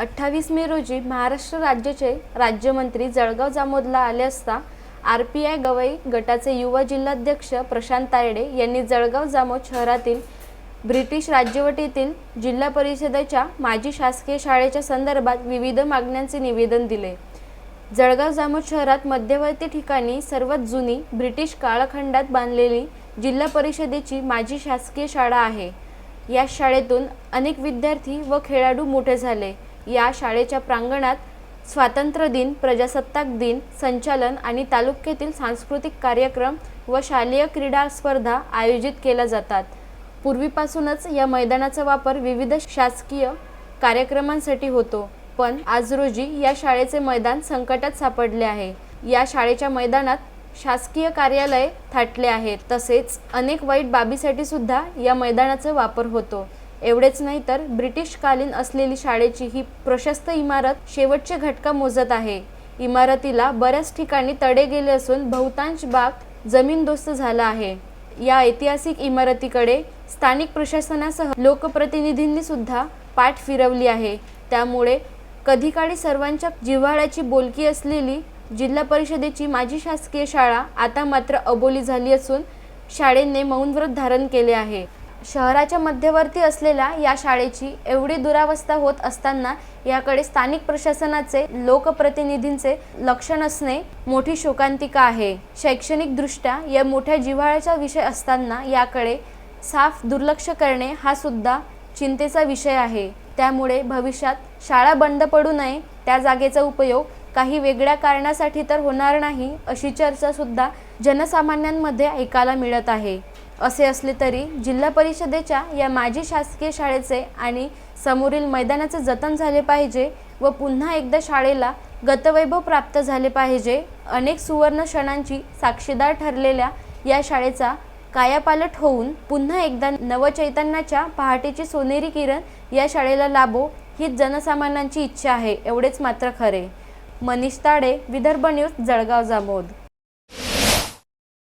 अठ्ठावीस मे रोजी महाराष्ट्र राज्याचे राज्यमंत्री जळगाव जामोदला आले असता आर पी आय गवई गटाचे युवा जिल्हाध्यक्ष प्रशांत तायडे यांनी जळगाव जामोद शहरातील ब्रिटिश राज्यवटीतील जिल्हा परिषदेच्या माजी शासकीय शाळेच्या संदर्भात विविध मागण्यांचे निवेदन दिले. जळगाव जामोद शहरात मध्यवर्ती ठिकाणी सर्वात जुनी ब्रिटिश काळखंडात बांधलेली जिल्हा परिषदेची माजी शासकीय शाळा आहे. या शाळेतून अनेक विद्यार्थी व खेळाडू मोठे झाले. या शाळेच्या प्रांगणात स्वातंत्र्य दिन प्रजासत्ताक दिन संचालन आणि तालुक्यातील सांस्कृतिक कार्यक्रम व शालेय क्रीडा स्पर्धा आयोजित केल्या जातात. पूर्वीपासूनच या मैदानाचा वापर विविध शासकीय कार्यक्रमांसाठी होतो पण आज रोजी या शाळेचे मैदान संकटात सापडले आहे. या शाळेच्या मैदानात शासकीय कार्यालय थाटले आहे तसेच अनेक वाईट बाबीसाठी सुद्धा या मैदानाचा वापर होतो. एवढेच नाही तर ब्रिटिशकालीन असलेली शाळेची ही प्रशस्त इमारत शेवटचे घटका मोजत आहे. इमारतीला बऱ्याच ठिकाणी तडे गेले असून बहुतांश भाग जमीनदोस्त झाला आहे. या ऐतिहासिक इमारतीकडे स्थानिक प्रशासनासह लोकप्रतिनिधींनी सुद्धा पाठ फिरवली आहे. त्यामुळे कधीकाळी सर्वांच्या जिव्हाळ्याची बोलकी असलेली जिल्हा परिषदेची माजी शासकीय शाळा आता मात्र अबोली झाली असून शाळेने मौनव्रत धारण केले आहे. शहराच्या मध्यवर्ती असलेल्या या शाळेची एवढी दुरावस्था होत असताना याकडे स्थानिक प्रशासनाचे लोकप्रतिनिधींचे लक्ष नसणे मोठी शोकांतिका आहे. शैक्षणिकदृष्ट्या या मोठ्या जिव्हाळ्याचा विषय असताना याकडे साफ दुर्लक्ष करणे हा सुद्धा चिंतेचा विषय आहे. त्यामुळे भविष्यात शाळा बंद पडू नये त्या जागेचा उपयोग काही वेगळ्या कारणासाठी तर होणार नाही अशी चर्चासुद्धा जनसामान्यांमध्ये ऐकायला मिळत आहे. असे असले तरी जिल्हा परिषदेच्या या माजी शासकीय शाळेचे आणि समोरील मैदानाचे जतन झाले पाहिजे व पुन्हा एकदा शाळेला गतवैभव प्राप्त झाले पाहिजे अनेक सुवर्ण क्षणांची साक्षीदार ठरलेल्या या शाळेचा कायापालट होऊन पुन्हा एकदा नवचैतन्याच्या पहाटेची सोनेरी किरण या शाळेला लाभो हीच जनसामान्यांची इच्छा आहे एवढेच मात्र खरे. मनीष ताडे विदर्भ न्यूज जळगाव जामोद.